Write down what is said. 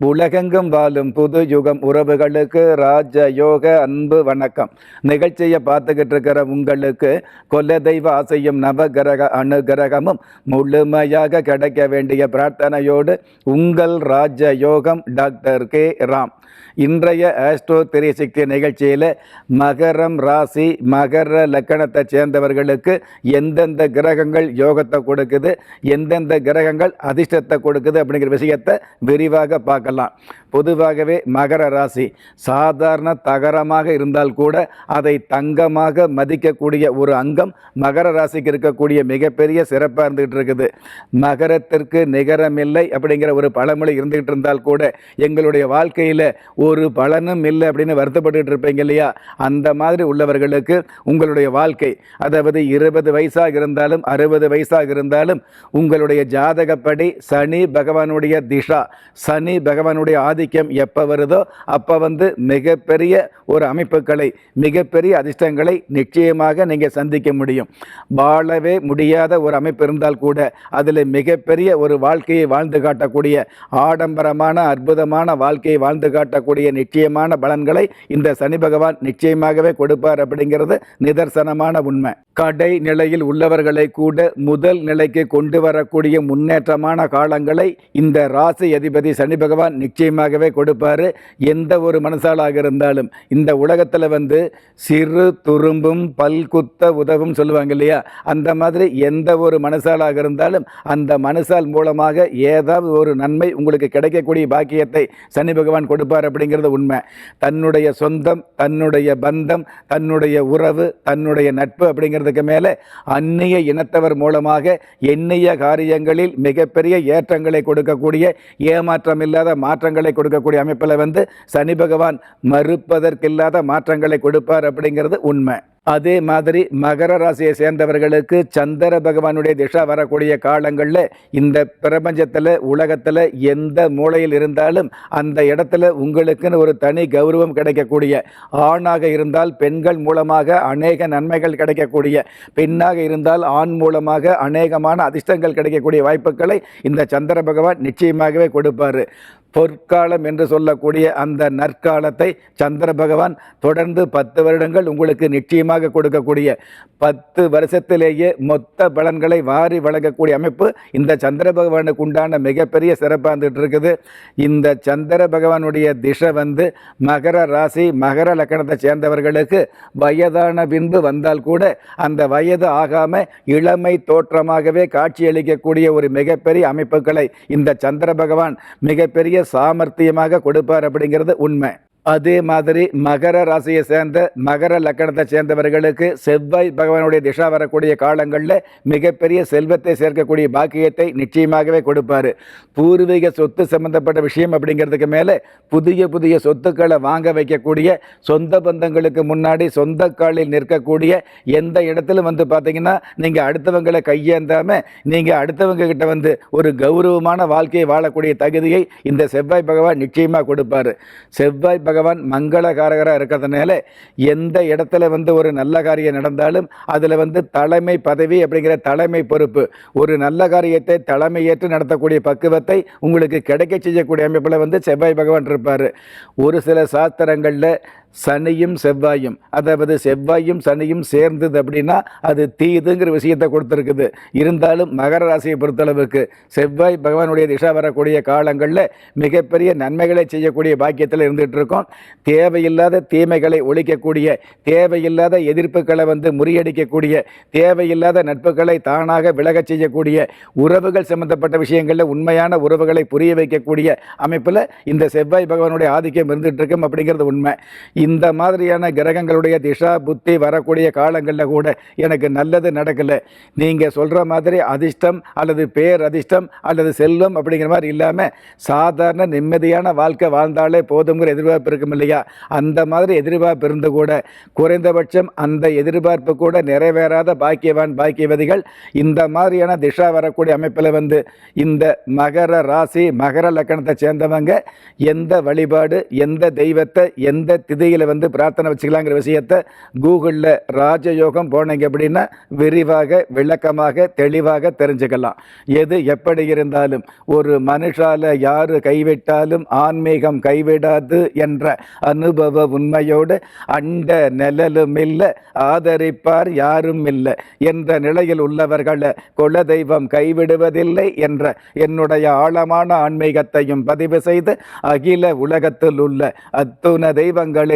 உலகெங்கும் வாழும் புது யுகம் உறவுகளுக்கு ராஜ யோக அன்பு வணக்கம். நிகழ்ச்சியை பார்த்துக்கிட்டு இருக்கிற உங்களுக்கு கொல்ல தெய்வ ஆசையும் நவகிரக அனுகிரகமும் முழுமையாக கிடைக்க வேண்டிய பிரார்த்தனையோடு உங்கள் ராஜ யோகம் டாக்டர் கே. ராம். இன்றைய ஆஸ்ட்ரோ த்ரீ சிக்ஸ்டி நிகழ்ச்சியில் மகரம் ராசி மகர லக்கணத்தை சேர்ந்தவர்களுக்கு எந்தெந்த கிரகங்கள் யோகத்தை கொடுக்குது எந்தெந்த கிரகங்கள் அதிர்ஷ்டத்தை கொடுக்குது அப்படிங்கிற விஷயத்தை விரிவாக பார்க்கலாம். பொதுவாகவே மகர ராசி சாதாரண தகரமாக இருந்தால் கூட அதை தங்கமாக மதிக்கக்கூடிய ஒரு அங்கம் மகர ராசிக்கு இருக்கக்கூடிய மிகப்பெரிய சிறப்பாக இருந்துகிட்டு இருக்குது. மகரத்திற்கு நிகரமில்லை அப்படிங்கிற ஒரு பழமொழி இருந்துகிட்டு இருந்தால் கூட எங்களுடைய வாழ்க்கையில் ஒரு பலனும் இல்லை அப்படின்னு வருத்தப்பட்டுக்கிட்டு இருப்பீங்க இல்லையா? அந்த மாதிரி உள்ளவர்களுக்கு உங்களுடைய வாழ்க்கை அதாவது இருபது வயசாக இருந்தாலும் அறுபது வயசாக இருந்தாலும் உங்களுடைய ஜாதகப்படி சனி பகவானுடைய திஷா சனி பகவானுடைய ஆதிக்கம் எப்போ வருதோ அப்போ வந்து மிகப்பெரிய ஒரு அமைப்புகளை மிகப்பெரிய அதிர்ஷ்டங்களை நிச்சயமாக நீங்கள் சந்திக்க முடியும். வாழவே முடியாத ஒரு அமைப்பு இருந்தால் கூட அதில் மிகப்பெரிய ஒரு வாழ்க்கையை வாழ்ந்து காட்டக்கூடிய ஆடம்பரமான அற்புதமான வாழ்க்கையை வாழ்ந்து காட்டக்கூடிய நிச்சயமான பலன்களை இந்த சனி பகவான் நிச்சயமாகவே கொடுப்பார் அப்படிங்கிறது நிதர்சனமான உண்மை. கடை நிலையில் உள்ளவர்களை கூட முதல் நிலைக்கு கொண்டு வரக்கூடிய முன்னேற்றமான காலங்களை இந்த ராசி அதிபதி சனி பகவான் பகவான் நிச்சயமாகவே கொடுப்பார். எந்த ஒரு மனசாலாக இருந்தாலும் இந்த உலகத்தில் வந்து சிறு துரும்பும் பல்குத்த உதவும் சொல்லுவாங்க இல்லையா? அந்த மாதிரி எந்த ஒரு மனசாலாக இருந்தாலும் அந்த மனசால் மூலமாக ஏதாவது ஒரு நன்மை உங்களுக்கு கிடைக்கக்கூடிய பாக்கியத்தை சனி பகவான் கொடுப்பார் அப்படிங்கிறது உண்மை. தன்னுடைய சொந்தம் தன்னுடைய பந்தம் தன்னுடைய உறவு தன்னுடைய நட்பு அப்படிங்கிறதுக்கு மேலே அந்நிய இனத்தவர் மூலமாக எண்ணிய காரியங்களில் மிகப்பெரிய ஏற்றங்களை கொடுக்கக்கூடிய ஏமாற்றம் இல்லாத மாற்றங்களை கொடுக்கக்கூடிய அமைப்பில் வந்து சனி பகவான் மறுப்பதற்கில்லாத மாற்றங்களை கொடுப்பார் அப்படிங்கிறது உண்மை. அதே மாதிரி மகர ராசியை சேர்ந்தவர்களுக்கு சந்திர பகவானுடைய திசா வரக்கூடிய காலங்களில் இந்த பிரபஞ்சத்தில் உலகத்தில் எந்த மூலையில் இருந்தாலும் அந்த இடத்துல உங்களுக்குன்னு ஒரு தனி கௌரவம் கிடைக்கக்கூடிய ஆணாக இருந்தால் பெண்கள் மூலமாக அநேக நன்மைகள் கிடைக்கக்கூடிய பெண்ணாக இருந்தால் ஆண் மூலமாக அநேகமான அதிர்ஷ்டங்கள் கிடைக்கக்கூடிய வாய்ப்புகளை இந்த சந்திர பகவான் நிச்சயமாகவே கொடுப்பார். பொற்காலம் என்று சொல்லக்கூடிய அந்த நற்காலத்தை சந்திர பகவான் தொடர்ந்து பத்து வருடங்கள் உங்களுக்கு நிச்சயமாக கொடுக்கக்கூடிய பத்து வருஷத்திலேயே மொத்த பலன்களை வாரி வழங்கக்கூடிய அமைப்பு இந்த சந்திர பகவானுக்கு உண்டான மிகப்பெரிய சிறப்பாக இருக்குது இந்த சந்திர பகவானுடைய திசை வந்து மகர ராசி மகர லக்கணத்தை சேர்ந்தவர்களுக்கு வயதான பின்பு வந்தால் கூட அந்த வயது ஆகாமல் இளமை தோற்றமாகவே காட்சியளிக்கக்கூடிய ஒரு மிகப்பெரிய அமைப்புகளை இந்த சந்திர பகவான் மிகப்பெரிய சாமர்த்தியமாக கொடுப்பார் அப்படிங்கிறது உண்மை. அதே மாதிரி மகர ராசியை சேர்ந்த மகர லக்கணத்தை சேர்ந்தவர்களுக்கு செவ்வாய் பகவானுடைய திசா வரக்கூடிய காலங்களில் மிகப்பெரிய செல்வத்தை சேர்க்கக்கூடிய பாக்கியத்தை நிச்சயமாகவே கொடுப்பார். பூர்வீக சொத்து சம்பந்தப்பட்ட விஷயம் அப்படிங்கிறதுக்கு மேலே புதிய புதிய சொத்துக்களை வாங்க வைக்கக்கூடிய சொந்த பந்தங்களுக்கு முன்னாடி சொந்த காலில் நிற்கக்கூடிய எந்த இடத்துல வந்து பார்த்தீங்கன்னா நீங்கள் அடுத்தவங்களை கையேந்தாமல் நீங்கள் அடுத்தவங்க கிட்ட வந்து ஒரு கௌரவமான வாழ்க்கையை வாழக்கூடிய தகுதியை இந்த செவ்வாய் பகவான் நிச்சயமாக கொடுப்பார். செவ்வாய் பகவான் மங்களகாரகராக இருக்கிறதுனால எந்த இடத்துல வந்து ஒரு நல்ல காரியம் நடந்தாலும் அதில் வந்து தலைமை பதவி அப்படிங்கிற தலைமை பொறுப்பு. ஒரு நல்ல காரியத்தை தலைமையேற்று நடத்தக்கூடிய பக்குவத்தை உங்களுக்கு கிடைக்க செய்யக்கூடிய அமைப்பில் வந்து செவ்வாய் பகவான் இருப்பார். ஒரு சில சாஸ்திரங்களில் சனியும் செவ்வாயும். அதாவது செவ்வாயும் சனியும் சேர்ந்தது அப்படின்னா அது தீதுங்கிற விஷயத்தை கொடுத்துருக்குது. இருந்தாலும் மகர ராசியை பொறுத்தளவுக்கு செவ்வாய் பகவானுடைய திசா வரக்கூடிய காலங்களில் மிகப்பெரிய நன்மைகளை செய்யக்கூடிய பாக்கியத்தில் இருந்துகிட்டு இருக்கோம் தேவையில்லாத தீமைகளை ஒழிக்கக்கூடிய தேவையில்லாத எதிர்ப்புகளை வந்து முறியடிக்கக்கூடிய தேவையில்லாத நட்புகளை தானாக விலகச் செய்யக்கூடிய உறவுகள் சம்பந்தப்பட்ட விஷயங்களில் உண்மையான உறவுகளை புரிய வைக்கக்கூடிய அமைப்பில் இந்த செவ்வாய் பகவானுடைய ஆதிக்கம் இருந்துகிட்டு இருக்கும் அப்படிங்கிறது உண்மை. இந்த மாதிரியான கிரகங்களுடைய திசா புத்தி வரக்கூடிய காலங்களில் கூட எனக்கு நல்லது நடக்கலை. நீங்கள் சொல்கிற மாதிரி அதிர்ஷ்டம் அல்லது பேர் அதிர்ஷ்டம் அல்லது செல்வம் அப்படிங்கிற மாதிரி இல்லாமல் சாதாரண நிம்மதியான வாழ்க்கை வாழ்ந்தாலே போதுங்கிற எதிர்பார்ப்பு இருக்கும் இல்லையா? அந்த மாதிரி எதிர்பார்ப்பு இருந்து கூட குறைந்தபட்சம் அந்த எதிர்பார்ப்பு கூட நிறைவேறாத பாக்கியவான் பாக்கியவதிகள் இந்த மாதிரியான திசா வரக்கூடிய அமைப்பில் வந்து இந்த மகர ராசி மகர லக்கணத்தை சேர்ந்தவங்க எந்த வழிபாடு எந்த தெய்வத்தை எந்த திதியில் வந்து பிரார்த்தனை வச்சுக்கலாங்கிற விஷயத்தை கூகுளில் ராஜயோகம் போனீங்க அப்படின்னா விரிவாக விளக்கமாக தெளிவாக தெரிஞ்சுக்கலாம். எது எப்படி இருந்தாலும் ஒரு மனுஷால யாரு கைவிட்டாலும் ஆன்மீகம் கைவிடாது என்ற அனுபவ உண்மையோடு அண்ட நிழலும் இல்லை ஆதரிப்பார் யாரும் இல்லை என்ற நிலையில் உள்ளவர்களை குலதெய்வம் கைவிடுவதில்லை என்ற என்னுடைய ஆழமான ஆன்மீகத்தையும் பதிவு செய்து அகில உலகத்தில் உள்ள அத்துண தெய்வங்களின்